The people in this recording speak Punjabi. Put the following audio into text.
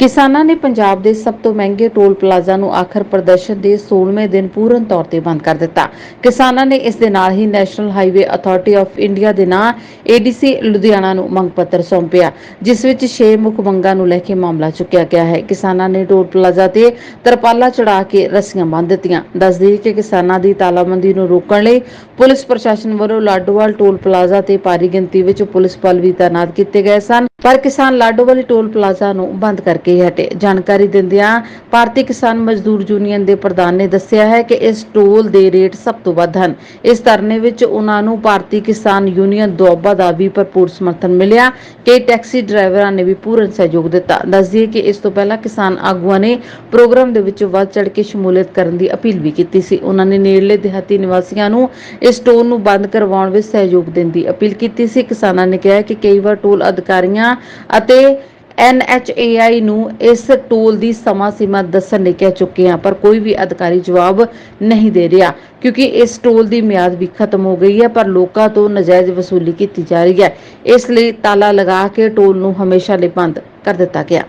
ਕਿਸਾਨਾਂ ਨੇ ਪੰਜਾਬ ਦੇ ਸਭ ਤੋਂ ਮਹਿੰਗੇ ਟੋਲ ਪਲਾਜ਼ਾ ਨੂੰ ਆਖਰ ਪ੍ਰਦਰਸ਼ਨ ਦੇ 16ਵੇਂ ਦਿਨ ਪੂਰਨ ਤੌਰ ਤੇ ਬੰਦ ਕਰ ਦਿੱਤਾ। ਕਿਸਾਨਾਂ ਨੇ ਇਸ ਦੇ ਨਾਲ ਹੀ national highway authority of India ਦੇ ਨਾਂ ਏਡੀਸੀ ਲੁਧਿਆਣਾ ਨੂੰ ਮੰਗ ਪੱਤਰ ਸੌਂਪਿਆ, ਜਿਸ ਵਿੱਚ 6 ਮੁੱਖ ਮੰਗਾਂ ਨੂੰ ਲੈ ਕੇ ਮਾਮਲਾ ਚੁੱਕਿਆ ਗਿਆ ਹੈ। ਕਿਸਾਨਾਂ ਨੇ ਟੋਲ ਪਲਾਜ਼ਾ ਤੇ ਤਰਪਾਲਾ ਚੜਾ ਕੇ ਰੱਸੀਆਂ ਬੰਨ੍ਹ ਦਿੱਤੀਆਂ। ਦੱਸ ਦਈਏ ਕਿ ਕਿਸਾਨਾਂ ਦੀ ਤਾਲਾਬੰਦੀ ਨੂੰ ਰੋਕਣ ਲਈ ਪੁਲਿਸ ਪ੍ਰਸ਼ਾਸਨ ਵੱਲੋਂ ਲਾਡੋਵਾਲ ਟੋਲ ਪਲਾਜ਼ਾ ਤੇ ਭਾਰੀ ਗਿਣਤੀ ਵਿੱਚ ਪੁਲਿਸ ਬਲ ਵੀ ਤਾਇਨਾਤ ਕੀਤੇ ਗਏ ਸਨ। ਪਰ ਕਿਸਾਨ ਲਾਡੋਵਾਲ ਟੋਲ ਪਲਾਜ਼ਾ ਨੂੰ ਬੰਦ ਕਰਕੇ ਹੀ ਹਟੇ। ਜਾਣਕਾਰੀ ਦਿੰਦਿਆਂ ਭਾਰਤੀ ਕਿਸਾਨ ਮਜ਼ਦੂਰ ਯੂਨੀਅਨ ਦੇ ਪ੍ਰਧਾਨ ਨੇ ਦੱਸਿਆ ਹੈ ਕਿ ਇਸ ਟੋਲ ਦੇ ਰੇਟ ਸਭ ਤੋਂ ਵੱਧ ਹਨ। ਇਸ ਧਰਨੇ ਵਿੱਚ ਉਹਨਾਂ ਨੂੰ ਭਾਰਤੀ ਕਿਸਾਨ ਯੂਨੀਅਨ ਦੁਆਬਾ ਦਾ ਵੀ ਭਰਪੂਰ ਸਮਰਥਨ ਮਿਲਿਆ ਕਿ ਟੈਕਸੀ ਡਰਾਈਵਰਾਂ ਨੇ ਵੀ ਪੂਰਨ ਸਹਿਯੋਗ ਦਿੱਤਾ। ਦੱਸਦੀਏ ਕਿ ਇਸ ਤੋਂ ਪਹਿਲਾਂ ਕਿਸਾਨ ਆਗੂਆਂ ਨੇ ਪ੍ਰੋਗਰਾਮ ਦੇ ਵਿੱਚ ਵੱਧ ਚੜ ਕੇ ਸ਼ਮੂਲੀਅਤ ਕਰਨ ਦੀ ਅਪੀਲ ਵੀ ਕੀਤੀ ਸੀ। ਉਹਨਾਂ ਨੇ ਨੇੜਲੇ ਦਿਹਾਤੀ ਨਿਵਾਸੀਆਂ ਨੂੰ ਇਸ ਟੋਲ ਨੂੰ ਬੰਦ ਕਰਵਾਉਣ ਵਿੱਚ ਸਹਿਯੋਗ ਦੇਣ ਦੀ ਅਪੀਲ ਕੀਤੀ ਸੀ। ਕਿਸਾਨਾਂ ਨੇ ਕਿਹਾ ਕਿ ਕਈ ਵਾਰ ਟੋਲ ਅਧਿਕਾਰੀਆਂ ਅਤੇ NHAI ਨੂੰ ਇਸ ਟੋਲ ਦੀ ਸਮਾਂ ਸੀਮਾ ਦੱਸਣ ਲਈ ਕਹਿ ਚੁੱਕੇ ਹਾਂ, ਪਰ ਕੋਈ ਵੀ ਅਧਿਕਾਰੀ ਜਵਾਬ ਨਹੀਂ ਦੇ ਰਿਹਾ, ਕਿਉਂਕਿ ਇਸ ਟੋਲ ਦੀ ਮਿਆਦ ਵੀ ਖਤਮ ਹੋ ਗਈ ਹੈ, ਪਰ ਲੋਕਾਂ ਤੋਂ ਨਜਾਇਜ਼ ਵਸੂਲੀ ਕੀਤੀ ਜਾ ਰਹੀ ਹੈ। ਇਸ ਲਈ ਤਾਲਾ ਲਗਾ ਕੇ ਟੋਲ ਨੂੰ ਹਮੇਸ਼ਾ ਲਈ ਬੰਦ ਕਰ ਦਿੱਤਾ ਗਿਆ।